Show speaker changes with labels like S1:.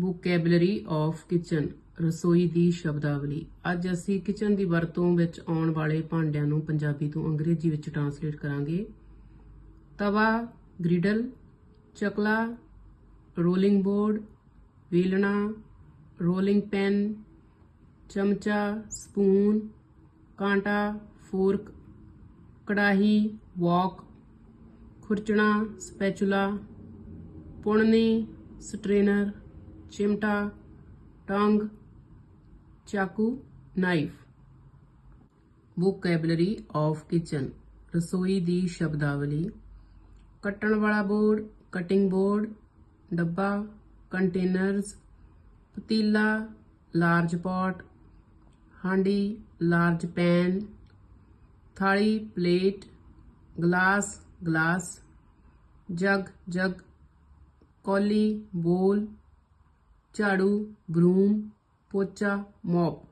S1: Vocabulary of kitchen ਰਸੋਈ ਦੀ ਸ਼ਬਦਾਵਲੀ। ਅੱਜ ਅਸੀਂ ਕਿਚਨ ਦੀ ਵਰਤੋਂ ਵਿੱਚ ਆਉਣ ਵਾਲੇ ਭਾਂਡਿਆਂ ਨੂੰ ਪੰਜਾਬੀ ਤੋਂ ਅੰਗਰੇਜ਼ੀ ਵਿੱਚ ਟਰਾਂਸਲੇਟ ਕਰਾਂਗੇ। ਤਵਾ ਗ੍ਰਿਡਲ ਚਕਲਾ ਰੋਲਿੰਗ ਬੋਰਡ ਵੇਲਣਾ ਰੋਲਿੰਗ ਪੈਨ ਚਮਚਾ, ਸਪੂਨ, ਕਾਂਟਾ, ਫੋਰਕ, ਕੜਾਹੀ ਵੌਕ ਖੁਰਚਣਾ ਸਪੈਚੂਲਾ ਪੁਣਨੀ, ਸਟ੍ਰੇਨਰ। चिमटा, टंग, चाकू, knife. Vocabulary of kitchen रसोई दी शब्दावली। कट्ट वाला बोर्ड कटिंग बोर्ड डब्बा कंटेनर्स पतीला लार्ज पॉट हांडी लार्ज पैन थाली plate glass glass jug jug कौली बोल ਝਾੜੂ ਬਰੂਮ ਪੋਚਾ ਮੋਪ।